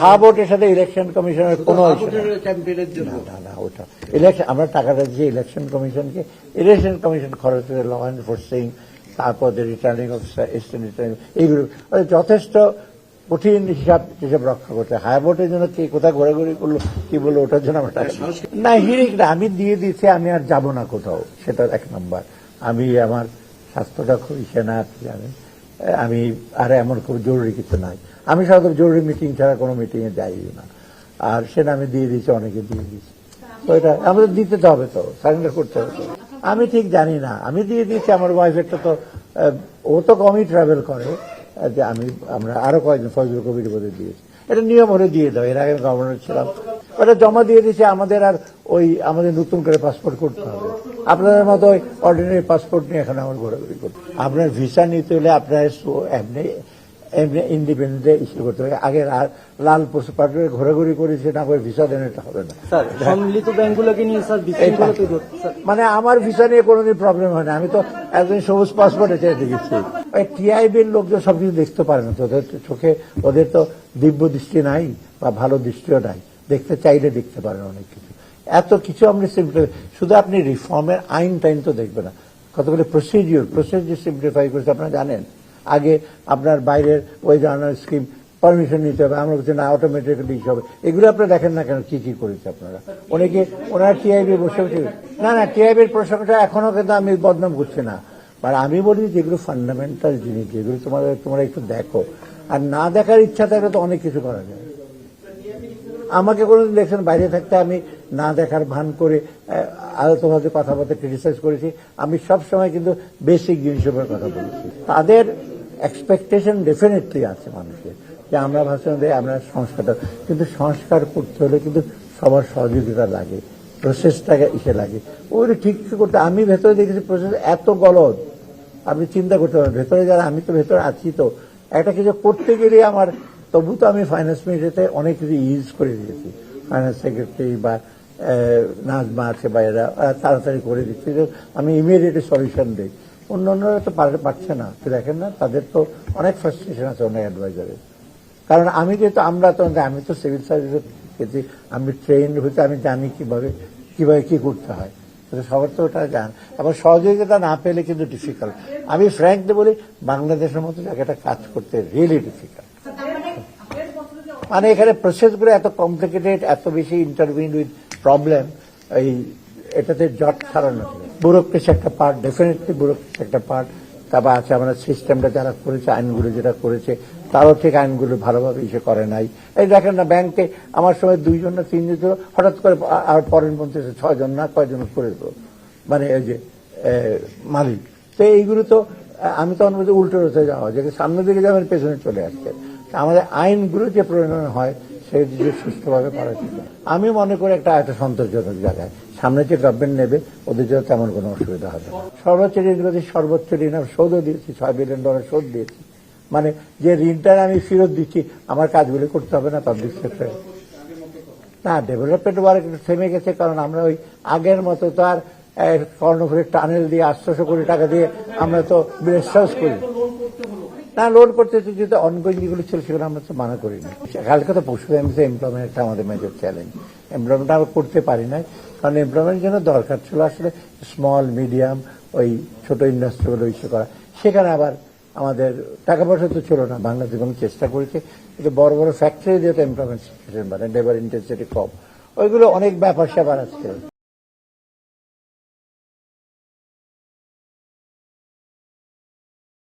হা ভোটের সাথে ইলেকশন কমিশনের কোনো না না ওটা ইলেকশন আমরা টাকাটা দিয়ে ইলেকশন কমিশনকে ইলেকশন কমিশন খরচ করে ল এনফোর্সিং তারপর রিটার্নিং অফিসার এসিস্ট্যান্ট রিটার্নিং এইগুলো যথেষ্ট কঠিন হিসাব হিসাব রক্ষা করতে হাই ভোটের জন্য কে কোথায় ঘোরাঘুরি করল কি বলল ওটার জন্য আমরা টাকা না হিরিক না আমি দিয়ে দিচ্ছি আমি আর যাব না কোথাও সেটা এক নম্বর আমি আমার স্বাস্থ্যটা খুব ইসে না জানেন। আমি আর এমন খুব জরুরি কিছু নাই। আমি সাধারণত জরুরি মিটিং ছাড়া কোনো মিটিংয়ে যাইও না। আর সেটা আমি দিয়ে দিয়েছি, অনেকে দিয়ে দিয়েছি। এটা আমাদের দিতে তো হবে তো সারেন্ডার করতে হবে। আমি ঠিক জানি না। আমি দিয়ে দিয়েছি, আমার ওয়াইফেরটা তো ও তো কমই ট্রাভেল করে যে আমি, আমরা আরও কয়েকজন ফজল কবির বোধে দিয়েছি। এটা নিয়ম হলে দিয়ে দাও, এর আগে গভর্নর ছিলাম। ওটা জমা দিয়ে দিয়েছে, আমাদের আর ওই, আমাদের নতুন করে পাসপোর্ট করতে হবে। আপনাদের মতো ওই অর্ডিনারি পাসপোর্ট নিয়ে এখন আমার ঘোরাঘুরি করতে আপনার ভিসা নিতে হলে আপনার এমনি এমনি ইন্ডিপেন্ডেন্টে ইস্যু করতে হবে। আগে লাল পাসপোর্টে ঘোরাঘুরি করেছে না করে ভিসা দেন এটা হবে না। সম্মিলিত ব্যাংকগুলোকে নিয়ে স্যার মানে আমার ভিসা নিয়ে কোনোদিন প্রবলেম হয় না। আমি তো একদিন সবুজ পাসপোর্ট এসে দেখেছি। ওই টিআইবির লোকজন সবকিছু দেখতে পারে না। তো ওদের তো চোখে ওদের তো দিব্য দৃষ্টি নাই বা ভালো দৃষ্টিও নাই। দেখতে চাইলে দেখতে পারে অনেক কিছু। এত কিছু আপনি সিম্পল শুধু আপনি রিফর্মের আইন টাইন তো দেখবেন না। কতগুলো প্রসিডিওর প্রসিডিওর সিম্পলিফাই করেছে আপনারা জানেন? আগে আপনার বাইরের ওই জার্নাল স্কিম পারমিশন নিতে হবে, আমরা বলছি না অটোমেটিক্যালি হবে। এগুলো আপনারা দেখেন না কেন, কি কি করেছে আপনারা? অনেকে ওনার টিআইবি বসে বসে না না টিআইবির প্রসঙ্গটা এখনও কিন্তু আমি বদনাম করছি না। আর আমি বলি যেগুলো ফান্ডামেন্টাল জিনিস, যেগুলো তোমাদের, তোমরা একটু দেখো। আর না দেখার ইচ্ছা থাকলে তো অনেক কিছু করা যায়। আমাকে কোনোদিন দেখছেন, বাইরে থাকতে আমি না দেখার ভান করে তোমাদের কথাবার্তা ক্রিটিসাইজ করেছি। আমি সব সময় কিন্তু বেসিক জিনিসের উপর কথা বলেছি। তাদের এক্সপেকটেশন ডেফিনেটলি আছে মানুষের, যে আমরা ভাষণ দেয় আমরা সংস্কারটা, কিন্তু সংস্কার করতে হলে কিন্তু সবার সহযোগিতা লাগে প্রসেসটাকে ইসে লাগে। ওই ঠিক করতে, আমি ভেতরে দেখেছি প্রসেস এত গলদ, আপনি চিন্তা করতে পারেন, ভেতরে যারা, আমি তো ভেতরে আছি তো, একটা কিছু করতে গেলে আমার তবু তো আমি ফাইন্যান্স মিনিস্ট্রিতে অনেক কিছু ইউজ করে দিয়েছি। ফাইন্যান্স সেক্রেটারি বা নাজমা আছে বা এরা তাড়াতাড়ি করে দিচ্ছি। আমি ইমিডিয়েটলি সলিউশন দিই। অন্য অন্যরা তো পার- পারছে না। দেখেন না, তাদের তো অনেক ফ্রাস্ট্রেশন আছে অনেক অ্যাডভাইজারের কারণ আমি যেহেতু, আমরা তো, আমি তো সিভিল সার্ভিসে গেছি, আমি ট্রেন হতে আমি জানি কীভাবে কীভাবে কি করতে হয়। সবার তো ওটা জান। আবার সহযোগিতা না পেলে কিন্তু ডিফিকাল্ট আমি ফ্র্যাঙ্কলি বলি, বাংলাদেশের মতো জায়গাটা কাজ করতে রিয়েলি ডিফিকাল্ট মানে এখানে প্রসেস প্রসেসগুলো এত কমপ্লিকেটেড এত বেশি ইন্টারভিউ উইথ প্রবলেম এই এটাতে জট ছাড়ানো ব্যুরোক্রেসি একটা পার্ট ডেফিনেটলি ব্যুরোক্রেসি একটা পার্ট তারপর আছে আমরা সিস্টেমটা যারা করেছে, আইনগুলো যেটা করেছে, তারও ঠিক আইনগুলো ভালোভাবে ইসে করে নাই। এই দেখেন না ব্যাংকে আমার সময় দুইজন না তিনজন ছিল, হঠাৎ করে আর পরের মধ্যে ছয়জন না কয়জন করে দিল। মানে এই যে মালিক। তো এইগুলো তো আমি তখন বলছি উল্টো রতে যাওয়া যে সামনের দিকে যাবেন পেছনে চলে আসছে। তা আমাদের আইনগুলো যে প্রয়োজন হয় সেই যে সুষ্ঠুভাবে করা যেত আমি মনে করি একটা একটা সন্তোষজনক জায়গায়। সামনে যে গভর্নমেন্ট নেবে, ওদের জন্য তেমন কোনো অসুবিধা হবে। সর্বোচ্চ ঋণগুলোতে সর্বোচ্চ ঋণ আমি শোধও দিয়েছি, ছয় বিলিয়ন ডলার শোধ দিয়েছি। মানে যে ঋণটা আমি ফেরত দিচ্ছি, আমার কাজগুলি করতে হবে না পাবলিক সেক্টরে না ডেভেলপমেন্ট ওয়ার্ক থেমে গেছে, কারণ আমরা ওই আগের মতো তো আর কর্ণফুলের টানেল দিয়ে আটশোশো কোটি টাকা দিয়ে আমরা তো বিশ্বাস করি। না লোন করতে তো যেহেতু অনগোয়িং যেগুলো ছিল, সেগুলো আমরা তো মানা করি না কালকে তো পশু এমপ্লয়মেন্ট একটা আমাদের মেজর চ্যালেঞ্জ এমপ্লয়মেন্ট আমরা করতে পারি না কারণ এমপ্লয়মেন্টের জন্য দরকার ছিল আসলে স্মল মিডিয়াম ওই ছোট ইন্ডাস্ট্রিগুলো ইস্যু করা। সেখানে আবার আমাদের টাকা পয়সা তো ছিল না, বাংলাদেশ কোনো চেষ্টা করেছে, কিন্তু বড় বড় ফ্যাক্টরি দিয়ে তো এমপ্লয়মেন্ট মানে লেবার ইন্টেন্সিটি কম। ওইগুলো অনেক ব্যাপার স্যাপার আছে